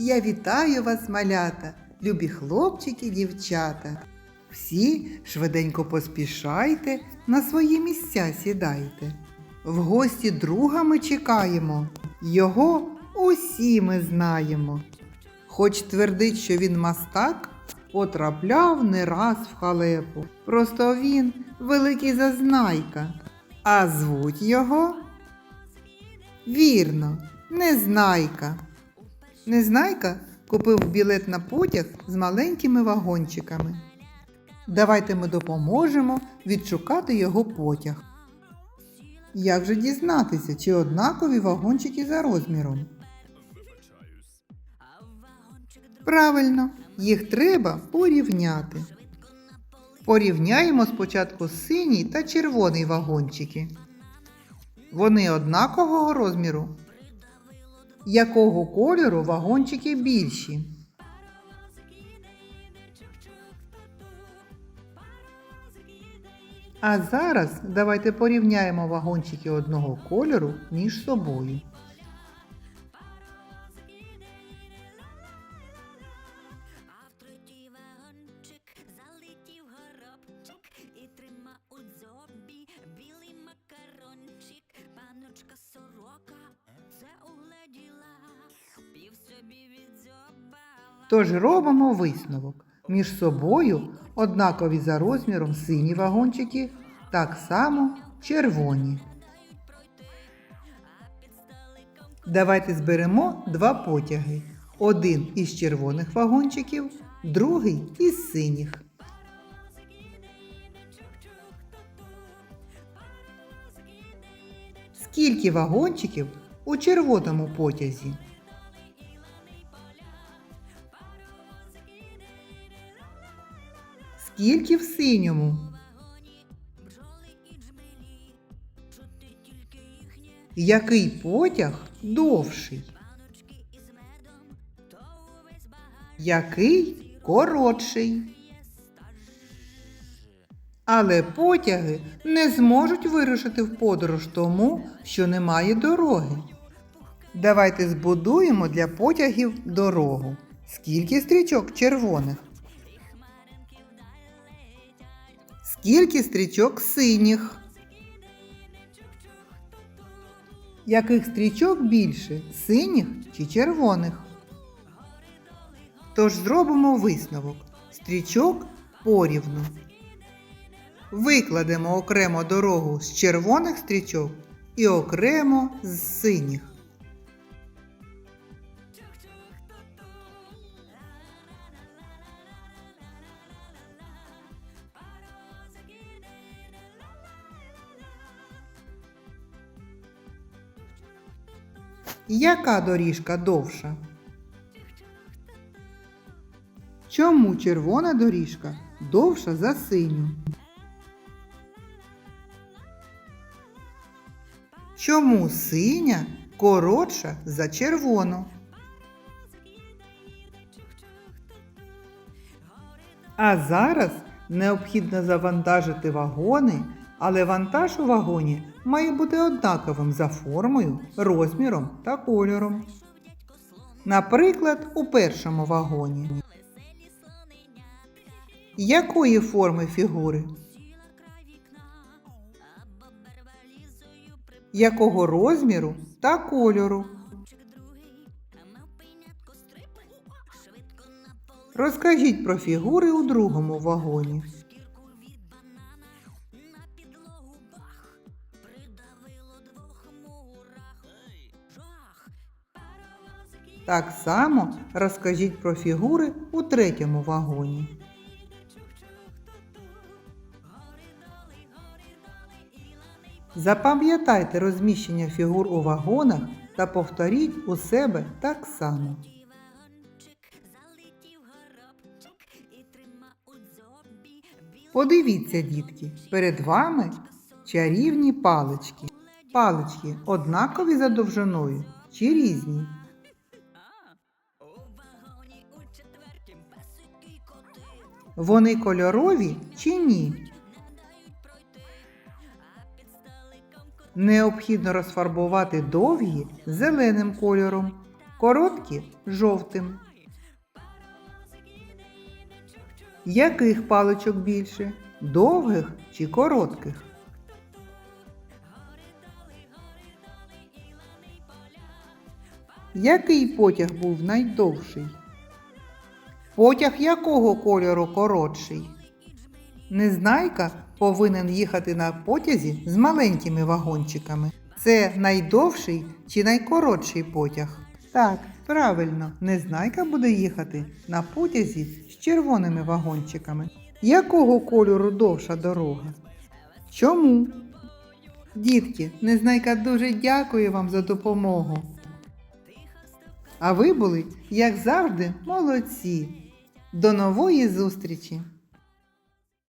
Я вітаю вас, малята, любі хлопчики, дівчата. Всі швиденько поспішайте, на свої місця сідайте. В гості друга ми чекаємо, його усі ми знаємо. Хоч твердить, що він мастак, потрапляв не раз в халепу. Просто він великий зазнайка. А звуть його Вірно, Незнайка. Незнайка купив білет на потяг з маленькими вагончиками. Давайте ми допоможемо відшукати його потяг. Як же дізнатися, чи однакові вагончики за розміром? Правильно, їх треба порівняти. Порівняємо спочатку синій та червоний вагончики. Вони однакового розміру. Якого кольору вагончики більші? А зараз давайте порівняємо вагончики одного кольору між собою. Тож робимо висновок. Між собою однакові за розміром сині вагончики, так само червоні. Давайте зберемо два потяги. Один із червоних вагончиків, другий із синіх. Скільки вагончиків у червоному потязі? Скільки в синьому? Тільки Який потяг довший? Який коротший? Але потяги не зможуть вирушити в подорож тому, що немає дороги. Давайте збудуємо для потягів дорогу. Скільки стрічок червоних? Скільки стрічок синіх? Яких стрічок більше? Синіх чи червоних? Тож зробимо висновок. Стрічок порівну. Викладемо окремо дорогу з червоних стрічок і окремо з синіх. Яка доріжка довша? Чому червона доріжка довша за синю? Чому синя коротша за червону? А зараз необхідно завантажити вагони, але вантаж у вагоні має бути однаковим за формою, розміром та кольором. Наприклад, у першому вагоні. Якої форми фігури? Якого розміру та кольору? Розкажіть про фігури у другому вагоні. Так само розкажіть про фігури у третьому вагоні. Запам'ятайте розміщення фігур у вагонах та повторіть у себе так само. Подивіться, дітки, перед вами чарівні палички. Палички однакові за довжиною чи різні? Вони кольорові чи ні? Необхідно розфарбувати довгі зеленим кольором, короткі жовтим. Яких паличок більше? Довгих чи коротких? Який потяг був найдовший? Потяг якого кольору коротший? Незнайка повинен їхати на потязі з маленькими вагончиками. Це найдовший чи найкоротший потяг? Так, правильно, Незнайка буде їхати на потязі з червоними вагончиками. Якого кольору довша дорога? Чому? Дітки, Незнайка дуже дякує вам за допомогу. А ви були, як завжди, молодці. До нової зустрічі!